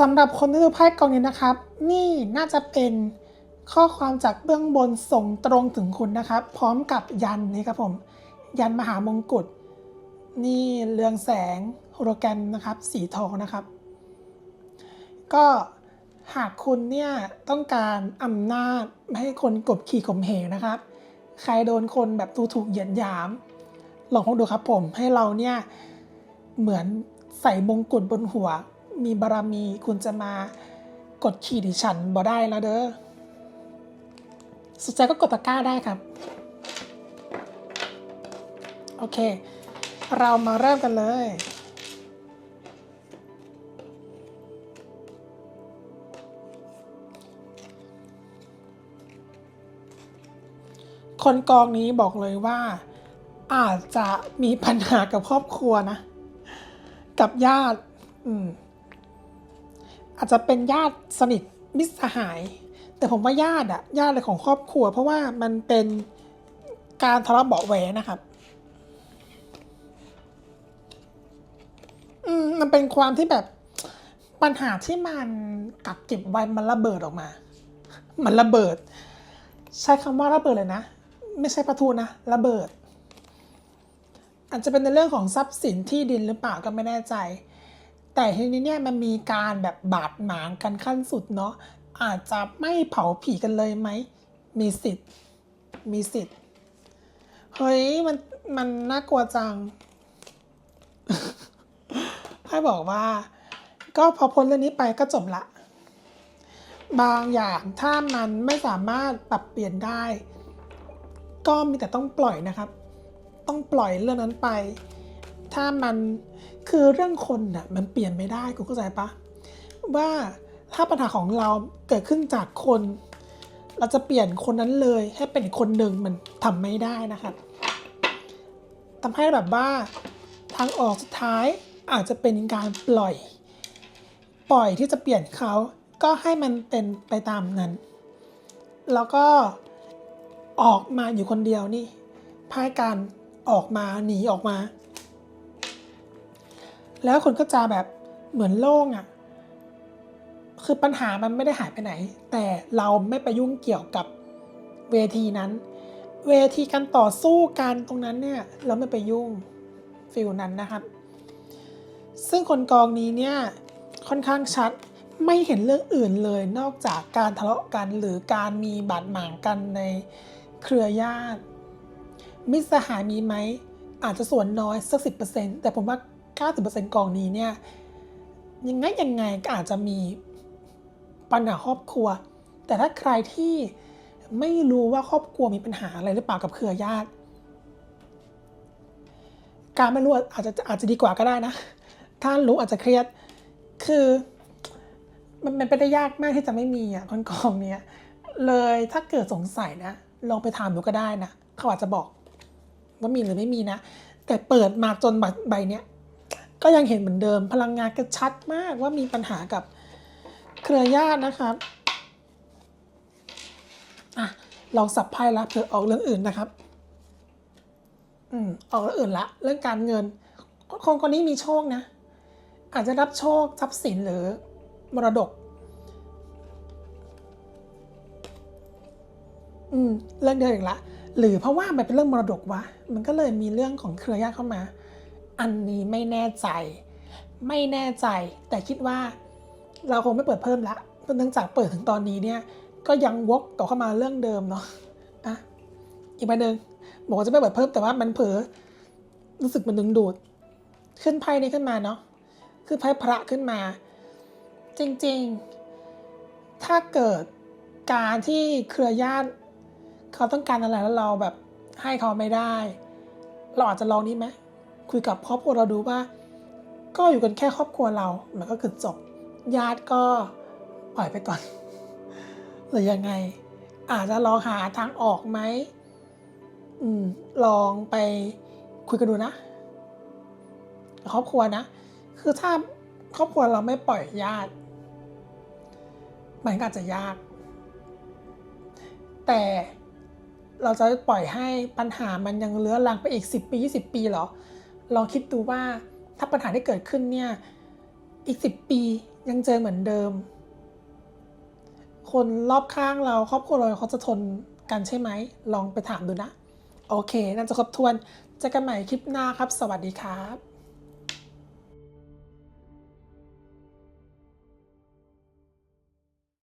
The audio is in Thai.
สำหรับคนที่ดูไพ่กองนี้นะครับ นี่น่าจะเป็นข้อความจากเบื้องบนส่งตรงถึงคุณนะครับ พร้อมกับยันนี่ครับผม ยันมหามงกุฎนี่เรืองแสงโฮโลแกรมนะครับ สีทองนะครับ ก็หากคุณเนี่ยต้องการอำนาจไม่ให้คนกดขี่ข่มเหงนะครับ ใครโดนคนแบบดูถูกเหยียดหยาม ลองพกดูครับผมให้เราเนี่ยเหมือนใส่มงกุฎบนหัว มีบารมี คุณจะมากดขี่ดิฉันบ่ได้แล้วเด้อสนใจก็กดตะกร้าได้ครับ โอเค เรามาเริ่มกันเลยคนกองนี้บอกเลยว่า อาจจะมีปัญหากับครอบครัวนะ กับญาติ อืม อาจจะเป็นญาติสนิทมิตรสหาย แต่ผมว่าญาติอะญาติเลยของครอบครัว เพราะว่ามันเป็นการทะเลาะเบาะแหวงนะครับอืมมันเป็นความที่แบบปัญหาที่มันกักเก็บไว้มันระเบิดออกมา มันระเบิด ใช้คำว่าระเบิดเลยนะ ไม่ใช่ประทุนะระเบิด อาจจะเป็นในเรื่องของทรัพย์สินที่ดินหรือเปล่าก็ไม่แน่ใจ แต่ทีนี้เนี่ยมันมีการแบบบาดหมางกันขั้นสุดเนาะอาจจะไม่เผาผีกันเลยไหม มีสิทธิ์ มีสิทธิ์ เฮ้ยมันมันน่ากลัวจังให้บอกว่า ก็พอพ้นเรื่องนี้ไปก็จบละ บางอย่างถ้ามันไม่สามารถปรับเปลี่ยนได้ ก็มีแต่ต้องปล่อยนะครับ ต้องปล่อยเรื่องนั้นไป ถ้ามันคือเรื่องคนน่ะมันเปลี่ยนไม่ได้คุณเข้าใจปะว่าถ้าปัญหาของเราเกิดขึ้นจากคน เราจะเปลี่ยนคนนั้นเลยให้เป็นคนหนึ่งมันทำไม่ได้นะครับทำให้แบบว่าทางออกสุดท้ายอาจจะเป็นการปล่อย ปล่อยที่จะเปลี่ยนเขาก็ให้มันเป็นไปตามนั้น แล้วก็ออกมาอยู่คนเดียวนี่พายการออกมาหนีออกมา แล้วคนก็จะแบบเหมือนโล่งอะ่ะคือปัญหามันไม่ได้หายไปไหน แต่เราไม่ไปยุ่งเกี่ยวกับเวทีนั้น เวทีการต่อสู้กันตรงนั้นเนี่ยเราไม่ไปยุ่งฟิลนั้นนะครับ ซึ่งคนกองนี้เนี่ยค่อนข้างชัดไม่เห็นเรื่องอื่นเลยนอกจากการทะเลาะกันหรือการมีบาดหมางกันในเครือญาติ มิตรสหายมีไหมอาจจะส่วนน้อยสักสิแต่ผมว่า 90%กองนี้เนี่ยยังไงยังไงก็อาจจะมีปัญหาครอบครัว แต่ถ้าใครที่ไม่รู้ว่าครอบครัวมีปัญหาอะไรหรือเปล่ากับเครือญาติ การไม่รู้อาจจะอาจจะดีกว่าก็ได้นะถ้ารู้อาจจะเครียดคือมันเป็นไปได้ยากมากที่จะไม่มีอะคนกองเนี้ยเลยถ้าเกิดสงสัยนะลองไปถามดูก็ได้นะเขาอาจจะบอกว่ามีหรือไม่มีนะ แต่เปิดมาจนใบใบเนี้ย ก็ยังเห็นเหมือนเดิมพลังงานก็ชัดมากว่ามีปัญหากับเครือญาตินะครับอะลองสับไพ่ละเผื่อออกเรื่องอื่นนะครับ อืมออกเรื่องอื่นละ เรื่องการเงินคนคนนี้มีโชคนะ อาจจะรับโชคทรัพย์สินหรือมรดก อืมเรื่องเดียวอีกละ หรือเพราะว่ามันเป็นเรื่องมรดกวะ มันก็เลยมีเรื่องของเครือญาติเข้ามา อันนี้ไม่แน่ใจ ไม่แน่ใจ แต่คิดว่าเราคงไม่เปิดเพิ่มละเนื่องจากเปิดถึงตอนนี้เนี่ย ก็ยังวกกลับเข้ามาเรื่องเดิมเนาะอะอีกใบหนึ่งบอกว่าจะไม่เปิดเพิ่มแต่ว่ามันเผลอรู้สึกมันดึงดูด ขึ้นไพ่นี้ขึ้นมาเนาะคือไพ่พระขึ้นมา จริงๆ ถ้าเกิดการที่เครือญาติเขาต้องการอะไรแล้วเราแบบให้เขาไม่ได้ เราอาจจะลองนี้ไหม คุยกับครอบครัวเราดูว่า ก็อยู่กันแค่ครอบครัวเรามันก็คือจบ ญาติก็ปล่อยไปก่อน หรือยังไง อาจจะลองหาทางออกไหมอืมลองไปคุยกันดูนะ ครอบครัวนะ คือถ้าครอบครัวเราไม่ปล่อยญาติ มันก็อาจจะยาก แต่เราจะปล่อยให้ปัญหามันยังเลื้อรังไปอีก 10 ปี 20 ปีหรอ ลองคิดดูว่าถ้าปัญหาที่เกิดขึ้นเนี่ยอีกสิบปียังเจอเหมือนเดิม คนรอบข้างเราครอบครัวเราเขาจะทนกันใช่ไหม ลองไปถามดูนะ โอเคน่าจะครบถ้วนเจอกันใหม่คลิปหน้าครับ สวัสดีครับ